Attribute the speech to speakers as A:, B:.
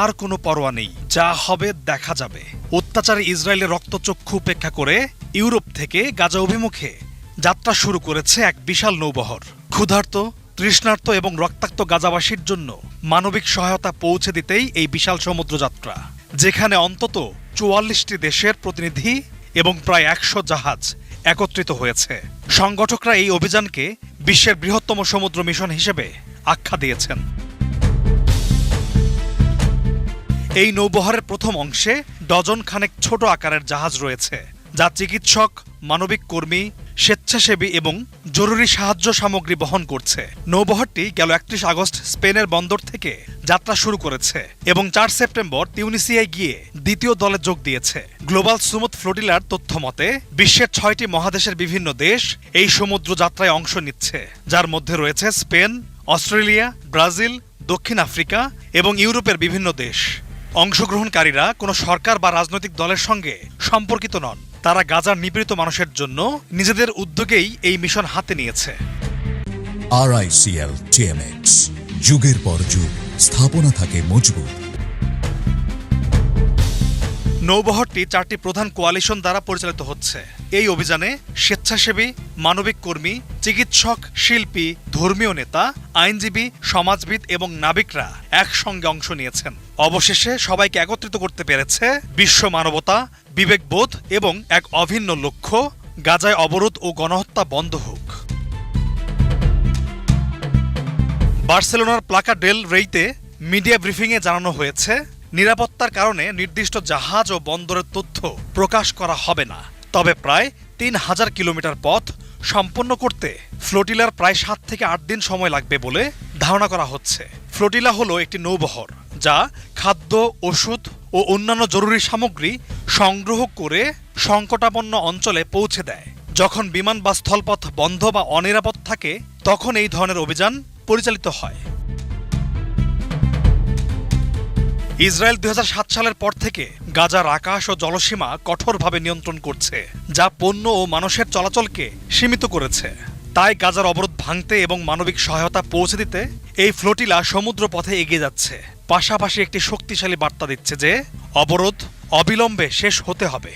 A: আর কোনো পরোয়া নেই। যা হবে, দেখা যাবে। অত্যাচারে ইসরায়েলের রক্তচক্ষু উপেক্ষা করে ইউরোপ থেকে গাজা অভিমুখে যাত্রা শুরু করেছে এক বিশাল নৌবহর। ক্ষুধার্ত, তৃষ্ণার্ত এবং রক্তাক্ত গাজাবাসীর জন্য মানবিক সহায়তা পৌঁছে দিতেই এই বিশাল সমুদ্রযাত্রা, যেখানে অন্তত চুয়াল্লিশটি দেশের প্রতিনিধি এবং প্রায় একশো জাহাজ একত্রিত হয়েছে। সংগঠকরা এই অভিযানকে বিশ্বের বৃহত্তম সমুদ্র মিশন হিসেবে আখ্যা দিয়েছেন। এই নৌবহরের প্রথম অংশে ডজন খানেক ছোট আকারের জাহাজ রয়েছে, যা চিকিৎসক, মানবিক কর্মী, স্বেচ্ছাসেবী এবং জরুরি সাহায্য সামগ্রী বহন করছে। নৌবহরটি গেল একত্রিশ আগস্ট স্পেনের বন্দর থেকে যাত্রা শুরু করেছে এবং চার সেপ্টেম্বর তিউনিসিয়ায় গিয়ে দ্বিতীয় দলে যোগ দিয়েছে। গ্লোবাল সুমুদ ফ্লোটিলার তথ্য মতে, বিশ্বের ছয়টি মহাদেশের বিভিন্ন দেশ এই সমুদ্র যাত্রায় অংশ নিচ্ছে, যার মধ্যে রয়েছে স্পেন, অস্ট্রেলিয়া, ব্রাজিল, দক্ষিণ আফ্রিকা এবং ইউরোপের বিভিন্ন দেশ। অংশগ্রহণকারীরা কোনো সরকার বা রাজনৈতিক দলের সঙ্গে সম্পর্কিত নন। তারা গাজার নিপীড়িত মানুষের জন্য নিজেদের উদ্যোগেই এই মিশন হাতে নিয়েছে।
B: আরআইসিএল টিএমএক্স যুগের পর যুগ, স্থাপনা থাকে মজবুত।
A: নৌবহরটি চারটি প্রধান কোয়ালিশন দ্বারা পরিচালিত হচ্ছে। এই অভিযানে স্বেচ্ছাসেবী, মানবিক কর্মী, চিকিৎসক, শিল্পী, ধর্মীয় নেতা, আইনজীবী, সমাজবিদ এবং নাবিকরা একসঙ্গে অংশ নিয়েছেন। অবশেষে সবাইকে একত্রিত করতে পেরেছে বিশ্ব মানবতা, বিবেকবোধ এবং এক অভিন্ন লক্ষ্য, গাজায় অবরোধ ও গণহত্যা বন্ধ হোক। বার্সেলোনার প্লাকা ডেল রেইতে মিডিয়া ব্রিফিংয়ে জানানো হয়েছে নিরাপত্তার কারণে নির্দিষ্ট জাহাজ ও বন্দরের তথ্য প্রকাশ করা হবে না। তবে প্রায় তিন হাজার কিলোমিটার পথ সম্পন্ন করতে ফ্লোটিলার প্রায় সাত থেকে আট দিন সময় লাগবে বলে ধারণা করা হচ্ছে। ফ্লোটিলা হলো একটি নৌবহর যা খাদ্য, ওষুধ ও অন্যান্য জরুরি সামগ্রী সংগ্রহ করে সংকটাপন্ন অঞ্চলে পৌঁছে দেয়। যখন বিমান বা স্থলপথ বন্ধ বা অনিরাপদ থাকে, তখন এই ধরনের অভিযান পরিচালিত হয়। ইসরায়েল দুই সালের পর থেকে গাজার আকাশ ও জলসীমা কঠোরভাবে নিয়ন্ত্রণ করছে, যা পণ্য ও মানুষের চলাচলকে সীমিত করেছে। তাই গাজার অবরোধ ভাঙতে এবং মানবিক সহায়তা পৌঁছে দিতে এই ফ্লোটিলা সমুদ্র পথে এগিয়ে যাচ্ছে। পাশাপাশি একটি শক্তিশালী বার্তা দিচ্ছে যে, অবরোধ অবিলম্বে শেষ হতে হবে।